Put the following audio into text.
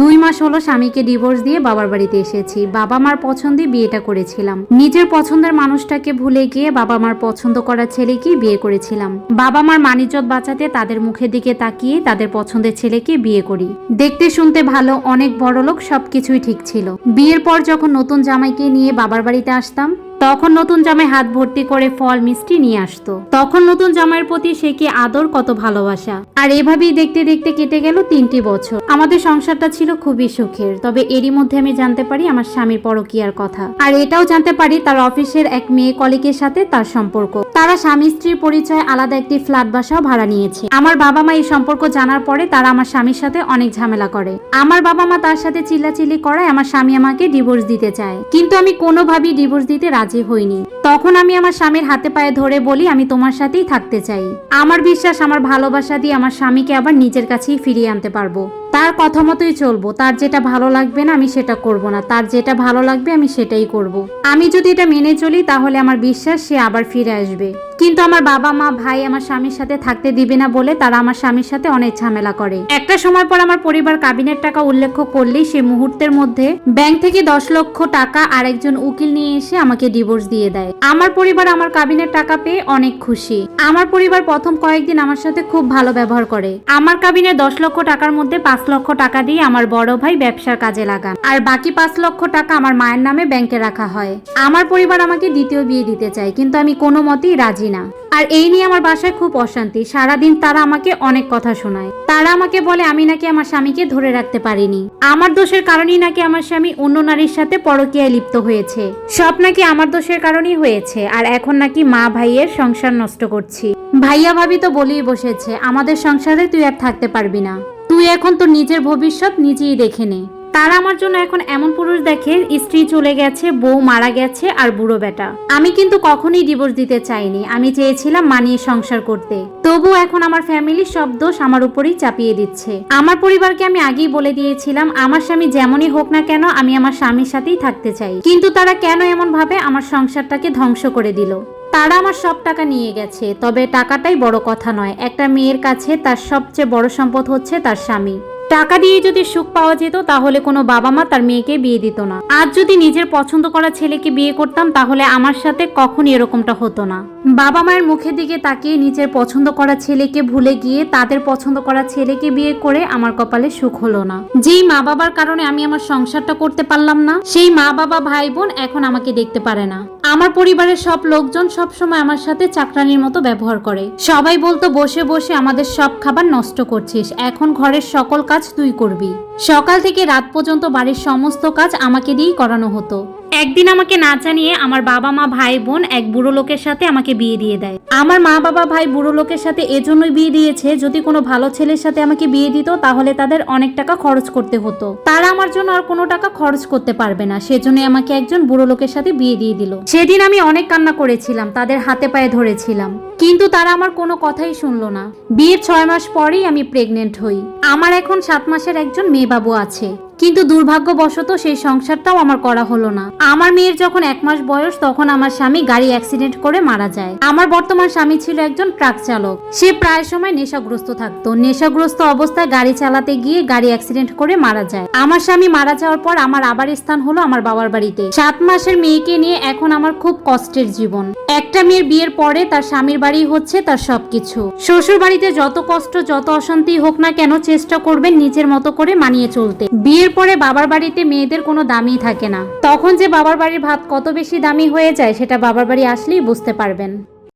দুই মাস হলো স্বামীকে ডিভোর্স দিয়ে বাবার বাড়িতে এসেছি। বাবা মার পছন্দে বিয়েটা করেছিলাম। নিজের পছন্দের মানুষটাকে ভুলে গিয়ে বাবা মার পছন্দ করা ছেলেকে বিয়ে করেছিলাম। বাবা মার মানিজ্জত বাঁচাতে তাদের মুখের দিকে তাকিয়ে তাদের পছন্দের ছেলেকে বিয়ে করি। দেখতে শুনতে ভালো, অনেক বড় লোক সবকিছুই ঠিক ছিল। বিয়ের পর যখন নতুন জামাইকে নিয়ে বাবার বাড়িতে আসতাম তখন নতুন জামায় হাত ভর্তি করে ফল, মিষ্টি নিয়ে আসতো। তখন নতুন জামাইয়ের প্রতি সে কি আদর, কত ভালোবাসা। আর এভাবেই দেখতে দেখতে কেটে গেল তিনটি বছর। আমাদের সংসারটা ছিল খুবই সুখের, তবে এরই মধ্যে আমি জানতে পারি আমার স্বামীর পরকিয়ার কথা। আর এটাও জানতে পারি তার অফিসের এক মেয়ে কলিকের সাথে তার সম্পর্ক। তারা স্বামী স্ত্রীর পরিচয় আলাদা একটি ফ্ল্যাট বাসাও ভাড়া নিয়েছে। আমার বাবা মা এই সম্পর্ক জানার পরে তারা আমার স্বামীর সাথে অনেক ঝামেলা করে। আমার বাবা মা তার সাথে চিল্লাচিল্লি করায় আমার স্বামী আমাকে ডিভোর্স দিতে চায়। কিন্তু আমি কোনোভাবেই ডিভোর্স দিতে রাজি হইনি। তখন আমি আমার স্বামীর হাতে পায়ে ধরে বলি, আমি তোমার সাথেই থাকতে চাই। আমার বিশ্বাস, আমার ভালোবাসা দিয়ে আমার স্বামীকে আবার নিজের কাছেই ফিরিয়ে আনতে পারব। তার কথা মতোই চলবো। তার যেটা ভালো লাগবে না, আমি সেটা করব না। তার যেটা ভালো লাগবে, আমি সেটাই করব। আমি যদি এটা মেনে চলি, তাহলে আমার বিশ্বাস সে আবার ফিরে আসবে। কিন্তু আমার বাবা মা, ভাই আমার স্বামীর সাথে থাকতে দিবে না বলে তারা আমার স্বামীর সাথে অনেক ঝামেলা করে। একটা সময় পর আমার পরিবার কাবিনের টাকা উল্লেখ করলেই সে মুহূর্তের মধ্যে ব্যাংক থেকে দশ লক্ষ টাকা আরেকজন উকিল নিয়ে এসে আমাকে ডিভোর্স দিয়ে দেয়। আমার পরিবার আমার কাবিনের টাকা পেয়ে অনেক খুশি। আমার পরিবার প্রথম কয়েকদিন আমার সাথে খুব ভালো ব্যবহার করে। আমার কাবিনের দশ লক্ষ টাকার মধ্যে পাঁচ লক্ষ টাকা দিয়ে আমার বড় ভাই ব্যবসার কাজে লাগান। আর বাকি পাঁচ লক্ষ টাকা আমার মায়ের নামে ব্যাংকে রাখা হয়। আমার পরিবার আমাকে দ্বিতীয় বিয়ে দিতে চায়, কিন্তু আমি কোনো মতেই রাজি না। আর এই নিয়ে আমার বাসায় খুব অশান্তি। সারাদিন তারা আমাকে অনেক কথা শোনায়। তারা আমাকে বলে, আমি নাকি আমার স্বামীকে ধরে রাখতে পারিনি। আমার দোষের কারণেই নাকি আমার স্বামী অন্য নারীর সাথে পরকীয়ায় লিপ্ত হয়েছে। সব নাকি আমার দোষের কারণেই হয়েছে। আর এখন নাকি মা ভাইয়ের সংসার নষ্ট করছি। ভাইয়া ভাবি তো বলেই বসেছে, আমাদের সংসারে তুই আর থাকতে পারবি না। তুই এখন তোর নিজের ভবিষ্যৎ নিজেই দেখে নে। তারা আমার জন্য এখন এমন পুরুষ দেখে স্ত্রী চলে গেছে, বউ মারা গেছে আর বুড়ো বেটা। আমি কিন্তু কখনোই ডিভোর্স দিতে চাইনি। আমি চেয়েছিলাম মানিয়ে সংসার করতে। তবু এখন আমার ফ্যামিলির সব দোষ আমার উপরেই চাপিয়ে দিচ্ছে। আমার পরিবারকে আমি আগেই বলে দিয়েছিলাম, আমার স্বামী যেমনই হোক না কেন আমি আমার স্বামীর সাথেই থাকতে চাই। কিন্তু তারা কেন এমন ভাবে আমার সংসারটাকে ধ্বংস করে দিল? তারা আমার সব টাকা নিয়ে গেছে, তবে টাকাটাই বড় কথা নয়। একটা মেয়ের কাছে তার সবচেয়ে বড় সম্পদ হচ্ছে তার স্বামী। টাকা দিয়ে যদি সুখ পাওয়া যেত, তাহলে কোনো বাবা মা তার মেয়েকে বিয়ে দিত না। আজ যদি নিজের পছন্দ করা ছেলেকে বিয়ে করতাম, তাহলে আমার সাথে কখনই এরকমটা হতো না। বাবা মায়ের মুখের দিকে তাকিয়ে নিজের পছন্দ করা ছেলেকে ভুলে গিয়ে তাদের পছন্দ করা ছেলেকে বিয়ে করে আমার কপালে সুখ হলো না। যেই মা বাবার কারণে আমি আমার সংসারটা করতে পারলাম না, সেই মা বাবা ভাই বোন এখন আমাকে দেখতে পারে না। আমার পরিবারের সব লোকজন সব সময় আমার সাথে চাকরানির মতো ব্যবহার করে। সবাই বলতো, বসে বসে আমাদের সব খাবার নষ্ট করছিস। এখন ঘরের সকল কাজ তুই করবি। সকাল থেকে রাত পর্যন্ত বাড়ির সমস্ত কাজ আমাকে দিয়েই করানো হতো। একদিন আমাকে না জানিয়ে আমার বাবা মা, ভাই, বোন এক বুড়ো লোকের সাথে আমাকে বিয়ে দিয়ে দেয়। আমার মা বাবা, ভাই, বুড়ো লোকের সাথে এজন্যই বিয়ে দিয়েছে, যদি কোনো ভালো ছেলের সাথে আমাকে বিয়ে দিত, তাহলে তাদের অনেক টাকা খরচ করতে হতো। তারা আমার জন্য আর কোনো টাকা খরচ করতে পারবে না সেজন্য আমাকে একজন বুড়ো লোকের সাথে বিয়ে দিয়ে দিল। সেদিন আমি অনেক কান্না করেছিলাম, তাদের হাতে পায়ে ধরেছিলাম। কিন্তু তারা আমার কোনো কথাই শুনলো না। বিয়ের ছয় মাস পরেই আমি প্রেগনেন্ট হই। আমার এখন সাত মাসের একজন মেয়ে বাবু আছে। কিন্তু দুর্ভাগ্যবশত সেই সংসারটাও আমার করা হলো না। আমার মেয়ের যখন এক মাস বয়স, তখন আমার স্বামী গাড়ি অ্যাক্সিডেন্ট করে মারা যায়। আমার বর্তমান স্বামী ছিল একজন ট্রাক চালক। সে প্রায় সময় নেশাগ্রস্ত থাকতো। নেশাগ্রস্ত অবস্থায় গাড়ি চালাতে গিয়ে গাড়ি অ্যাক্সিডেন্ট করে মারা যায়। আমার স্বামী মারা যাওয়ার পর আমার আবার স্থান হলো আমার বাবার বাড়িতে। সাত মাসের মেয়েকে নিয়ে এখন আমার খুব কষ্টের জীবন। একটা মেয়ের বিয়ের পরে তার স্বামীর বাড়ি হচ্ছে তার সবকিছু। শ্বশুর বাড়িতে যত কষ্ট, যত অশান্তি হোক না কেন চেষ্টা করবেন নিজের মতো করে মানিয়ে চলতে। পরে বাবার বাড়িতে মেয়েদের কোনো দামই থাকে না। তখন যে বাবার বাড়ির ভাত কত বেশি দামি হয়ে যায়, সেটা বাবার বাড়ি আসলেই বুঝতে পারবেন।